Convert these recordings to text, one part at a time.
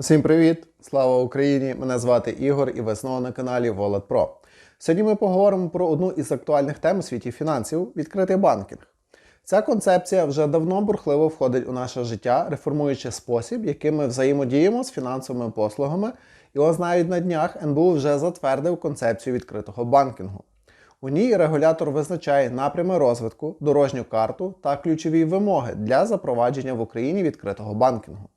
Усім привіт! Слава Україні! Мене звати Ігор і ви знову на каналі Pro. Сьогодні ми поговоримо про одну із актуальних тем у світі фінансів відкритий банкінг. Ця концепція вже давно бурхливо входить у наше життя, реформуючи спосіб, яким ми взаємодіємо з фінансовими послугами, і ось навіть на днях НБУ вже затвердив концепцію відкритого банкінгу. У ній регулятор визначає напрями розвитку, дорожню карту та ключові вимоги для запровадження в Україні відкритого банкінгу.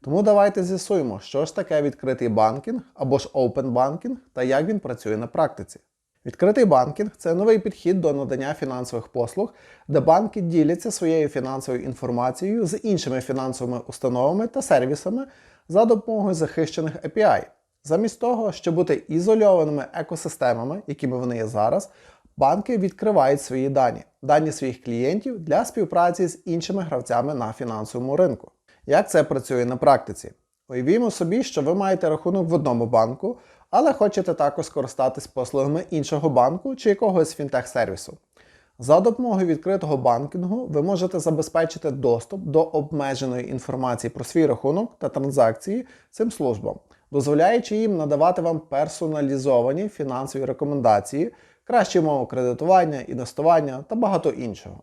Тому давайте з'ясуємо, що ж таке відкритий банкінг або ж open banking та як він працює на практиці. Відкритий банкінг це новий підхід до надання фінансових послуг, де банки діляться своєю фінансовою інформацією з іншими фінансовими установами та сервісами за допомогою захищених API. Замість того, щоб бути ізольованими екосистемами, якими вони є зараз, банки відкривають свої дані, дані своїх клієнтів для співпраці з іншими гравцями на фінансовому ринку. Як це працює на практиці? Уявімо собі, що ви маєте рахунок в одному банку, але хочете також скористатись послугами іншого банку чи якогось фінтех-сервісу. За допомогою відкритого банкінгу ви можете забезпечити доступ до обмеженої інформації про свій рахунок та транзакції цим службам, дозволяючи їм надавати вам персоналізовані фінансові рекомендації, кращі умови кредитування, інвестування та багато іншого.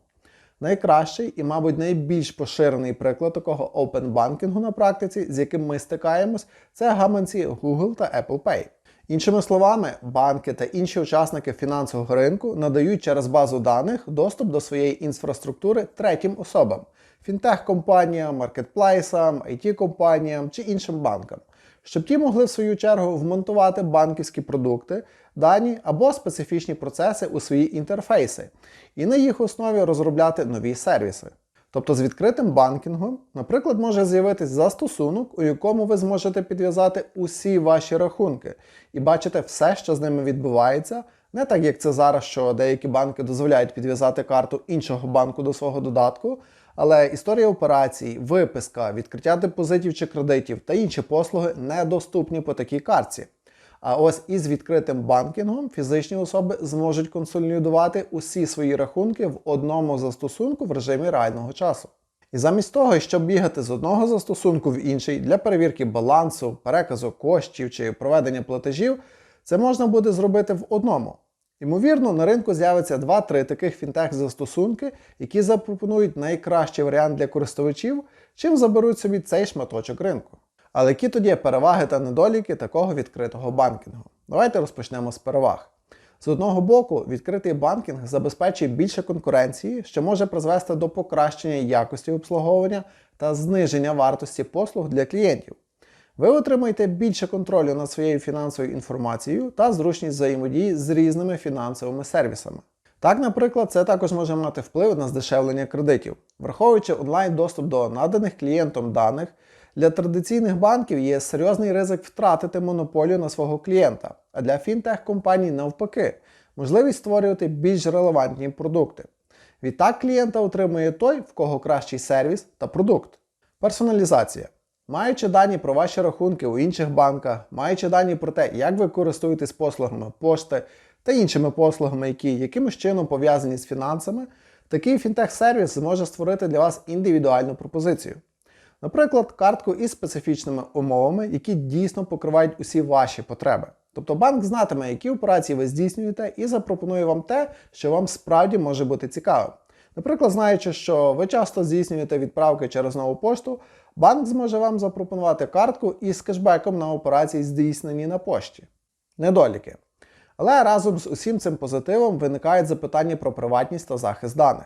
Найкращий і, мабуть, найбільш поширений приклад такого open банкінгу на практиці, з яким ми стикаємось, це гаманці Google та Apple Pay. Іншими словами, банки та інші учасники фінансового ринку надають через базу даних доступ до своєї інфраструктури третім особам фінтех-компаніям, маркетплейсам, IT-компаніям чи іншим банкам, щоб ті могли в свою чергу вмонтувати банківські продукти, дані або специфічні процеси у свої інтерфейси і на їх основі розробляти нові сервіси. Тобто з відкритим банкінгом, наприклад, може з'явитись застосунок, у якому ви зможете підв'язати усі ваші рахунки і бачити все, що з ними відбувається, не так як це зараз, що деякі банки дозволяють підв'язати карту іншого банку до свого додатку, але історія операцій, виписка, відкриття депозитів чи кредитів та інші послуги недоступні по такій картці. А ось із відкритим банкінгом фізичні особи зможуть консолідувати усі свої рахунки в одному застосунку в режимі реального часу. І замість того, щоб бігати з одного застосунку в інший для перевірки балансу, переказу коштів чи проведення платежів, це можна буде зробити в одному. Ймовірно, на ринку з'явиться 2-3 таких фінтех-застосунки, які запропонують найкращий варіант для користувачів, чим заберуть собі цей шматочок ринку. Але які тоді переваги та недоліки такого відкритого банкінгу? Давайте розпочнемо з переваг. З одного боку, відкритий банкінг забезпечує більше конкуренції, що може призвести до покращення якості обслуговування та зниження вартості послуг для клієнтів. Ви отримаєте більше контролю над своєю фінансовою інформацією та зручність взаємодії з різними фінансовими сервісами. Так, наприклад, це також може мати вплив на здешевлення кредитів, враховуючи онлайн доступ до наданих клієнтом даних. Для традиційних банків є серйозний ризик втратити монополію на свого клієнта, а для фінтех-компаній навпаки, можливість створювати більш релевантні продукти. Відтак клієнта отримує той, в кого кращий сервіс та продукт. Персоналізація. Маючи дані про ваші рахунки у інших банках, маючи дані про те, як ви користуєтесь послугами пошти та іншими послугами, які якимось чином пов'язані з фінансами, такий фінтех-сервіс зможе створити для вас індивідуальну пропозицію. Наприклад, картку із специфічними умовами, які дійсно покривають усі ваші потреби. Тобто банк знатиме, які операції ви здійснюєте, і запропонує вам те, що вам справді може бути цікавим. Наприклад, знаючи, що ви часто здійснюєте відправки через нову пошту, банк зможе вам запропонувати картку із кешбеком на операції, здійснені на пошті. Недоліки. Але разом з усім цим позитивом виникають запитання про приватність та захист даних.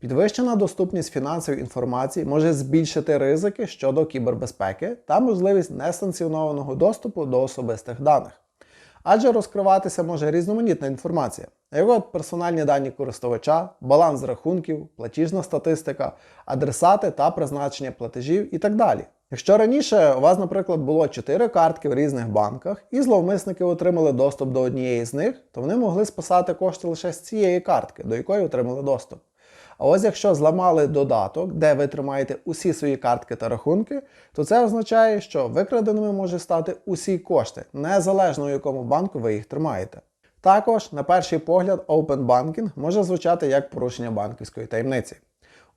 Підвищена доступність фінансової інформації може збільшити ризики щодо кібербезпеки та можливість несанкціонованого доступу до особистих даних. Адже розкриватися може різноманітна інформація, от персональні дані користувача, баланс рахунків, платіжна статистика, адресати та призначення платежів і так далі. Якщо раніше у вас, наприклад, було 4 картки в різних банках, і зловмисники отримали доступ до однієї з них, то вони могли списати кошти лише з цієї картки, до якої отримали доступ. А ось якщо зламали додаток, де ви тримаєте усі свої картки та рахунки, то це означає, що викраденими може стати усі кошти, незалежно у якому банку ви їх тримаєте. Також, на перший погляд, Open Banking може звучати як порушення банківської таємниці.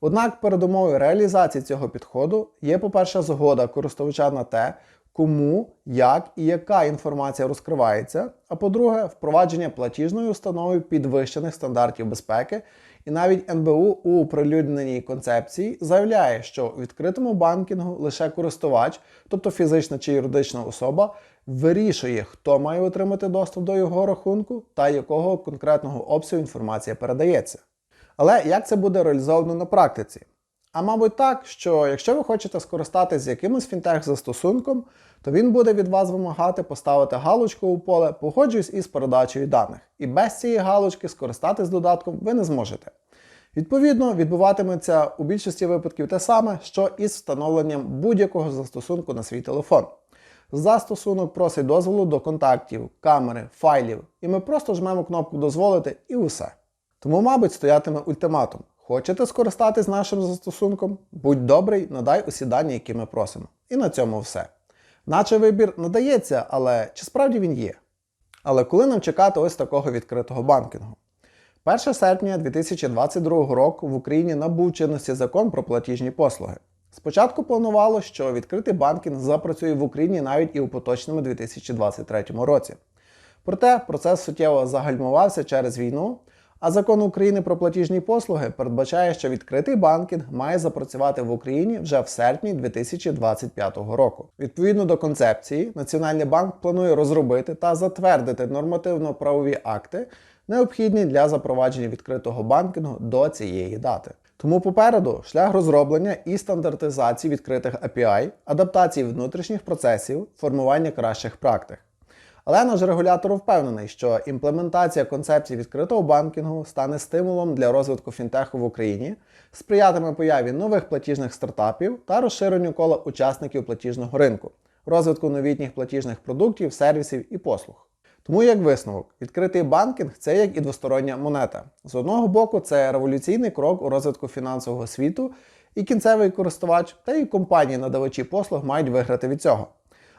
Однак передумовою реалізації цього підходу є, по-перше, згода користувача на те, кому, як і яка інформація розкривається, а по-друге, впровадження платіжною установою підвищених стандартів безпеки, і навіть НБУ у оприлюдненій концепції заявляє, що у відкритому банкінгу лише користувач, тобто фізична чи юридична особа, вирішує, хто має отримати доступ до його рахунку та якого конкретного обсягу інформація передається. Але як це буде реалізовано на практиці? А мабуть так, що якщо ви хочете скористатися якимось фінтех-застосунком, то він буде від вас вимагати поставити галочку у поле Погоджуюсь із передачею даних. І без цієї галочки скористатись додатком ви не зможете. Відповідно, відбуватиметься у більшості випадків те саме, що із встановленням будь-якого застосунку на свій телефон. Застосунок просить дозволу до контактів, камери, файлів, і ми просто жмемо кнопку Дозволити і усе. Тому, мабуть, стоятиме ультиматум. Хочете скористатись нашим застосунком? Будь добрий, надай усі дані, які ми просимо. І на цьому все. Наче вибір надається, але чи справді він є? Але коли нам чекати ось такого відкритого банкінгу? 1 серпня 2022 року в Україні набув чинності закон про платіжні послуги. Спочатку планувало, що відкритий банкінг запрацює в Україні навіть і у поточному 2023 році. Проте процес суттєво загальмувався через війну, а закон України про платіжні послуги передбачає, що відкритий банкінг має запрацювати в Україні вже в серпні 2025 року. Відповідно до концепції, Національний банк планує розробити та затвердити нормативно-правові акти, необхідні для запровадження відкритого банкінгу до цієї дати. Тому попереду шлях розроблення і стандартизації відкритих API, адаптації внутрішніх процесів, формування кращих практик. Але наш регулятор впевнений, що імплементація концепції відкритого банкінгу стане стимулом для розвитку фінтеху в Україні, сприятиме появі нових платіжних стартапів та розширенню кола учасників платіжного ринку, розвитку новітніх платіжних продуктів, сервісів і послуг. Тому, як висновок, відкритий банкінг це як і двостороння монета. З одного боку, це революційний крок у розвитку фінансового світу, і кінцевий користувач та і компанії-надавачі послуг мають виграти від цього.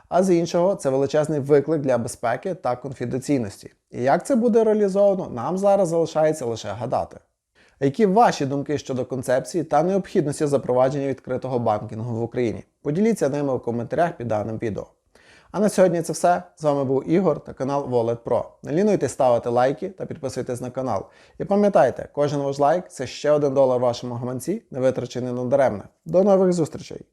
А з іншого, це величезний виклик для безпеки та конфіденційності. І як це буде реалізовано, нам зараз залишається лише гадати. А які ваші думки щодо концепції та необхідності запровадження відкритого банкінгу в Україні? Поділіться ними в коментарях під даним відео. А на сьогодні це все. З вами був Ігор та канал Wallet Pro. Не лінуйтесь ставити лайки та підписуйтесь на канал. І пам'ятайте, кожен ваш лайк це ще один долар вашому гаманці, не витрачений надаремне. До нових зустрічей!